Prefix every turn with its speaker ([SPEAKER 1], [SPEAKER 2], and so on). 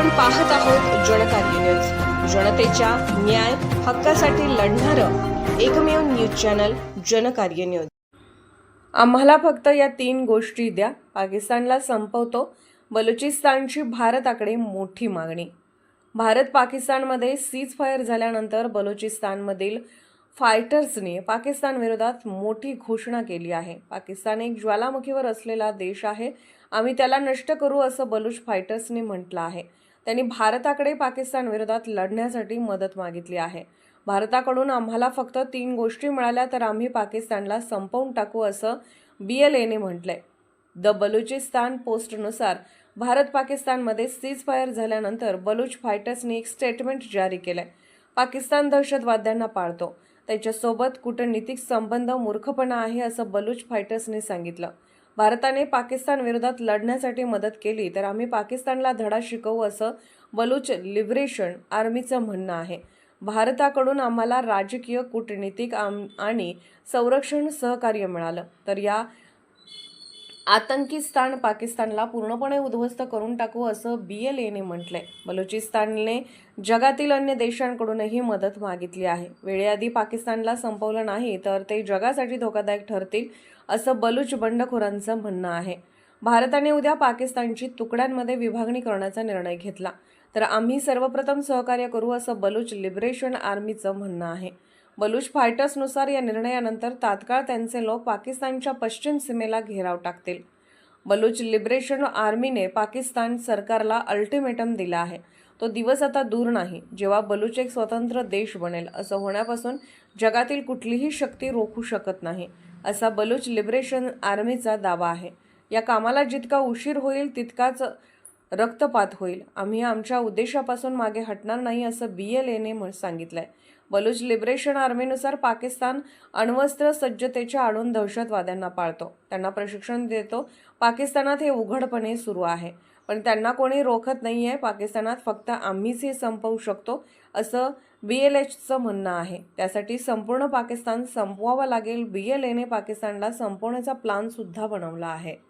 [SPEAKER 1] आपण पाहत आहोत जनकार्य न्यूज जनतेच्या न्याय हक्कासाठी लढणारं एकमेव न्यूज चॅनल जनकार्य न्यूज आम्हाला फक्त या तीन गोष्टी द्या. पाकिस्तानला संपवतो. बलुचिस्तानची भारताकडे मोठी मागणी. भारत पाकिस्तानमध्ये सीज फायर झाल्यानंतर बलुचिस्तानमधील फायटर्सनी पाकिस्तानविरोधात मोठी घोषणा केली आहे. पाकिस्तान एक ज्वालामुखीवर असलेला देश आहे. आम्ही त्याला नष्ट करू असं बलूच फायटर्सनी म्हटलं आहे. त्यांनी भारताकडे पाकिस्तान विरोधात लढण्यासाठी मदत मागितली आहे. भारताकडून आम्हाला फक्त तीन गोष्टी मिळाल्या तर आम्ही पाकिस्तानला संपवून टाकू असं बी एल एने म्हटलंय. द बलुचिस्तान पोस्टनुसार भारत पाकिस्तानमध्ये सीज फायर झाल्यानंतर बलूच फायटर्सनी एक स्टेटमेंट जारी केलंय. पाकिस्तान दहशतवाद्यांना पाळतो. त्याच्यासोबत कूटनीतिक संबंध मूर्खपणा आहे असं बलूच फायटर्सने सांगितलं. भारताने पाकिस्तान विरोधात लढण्यासाठी मदत केली तर आम्ही पाकिस्तानला धडा शिकवू असं बलूच लिबरेशन आर्मीचं म्हणणं आहे. भारताकडून आम्हाला राजकीय कूटनीतिक आम- आणि संरक्षण सहकार्य मिळालं. तर या आतंकीस्तान पाकिस्तानला पूर्णपणे उद्ध्वस्त करून टाकू असं बी एल एने म्हटलंय. बलुचिस्तानने जगातील अन्य देशांकडूनही मदत मागितली आहे. वेळेआधी पाकिस्तानला संपवलं नाही तर ते जगासाठी धोकादायक ठरतील असं बलूच बंडखोरांचं म्हणणं आहे. भारताने उद्या पाकिस्तानची तुकड्यांमध्ये विभागणी करण्याचा निर्णय घेतला. तर आम्ही सर्वप्रथम सहकार्य करू असं बलूच लिबरेशन आर्मीचं म्हणणं आहे. बलूच फायटर्सनुसार या निर्णयानंतर तात्काळ त्यांचे लोक पाकिस्तानच्या पश्चिम सीमेला घेराव टाकतील. बलूच लिबरेशन आर्मीने पाकिस्तान सरकारला अल्टिमेटम दिला आहे. तो दिवस आता दूर नाही जेव्हा बलूच एक स्वतंत्र देश बनेल असं होण्यापासून जगातील कुठलीही शक्ती रोखू शकत नाही असा बलूच लिबरेशन आर्मीचा दावा आहे. या कामाला जितका उशीर होईल तितकाच रक्तपात होईल. आम्ही आमच्या उद्देशापासून मागे हटणार नाही असं बी एल एने सांगितलंय. बलूच लिबरेशन आर्मीनुसार पाकिस्तान अण्वस्त्र सज्जतेच्या आणून दहशतवाद्यांना पाळतो. त्यांना प्रशिक्षण देतो. पाकिस्तानात हे उघडपणे सुरू आहे. पण त्यांना कोणी रोखत नाही आहे पाकिस्तानात फक्त आम्हीच हे संपवू शकतो असं बी एल एचचं म्हणणं आहे. त्यासाठी संपूर्ण पाकिस्तान संपवावा लागेल. बी एल एने पाकिस्तानला संपवण्याचा प्लानसुद्धा बनवला आहे.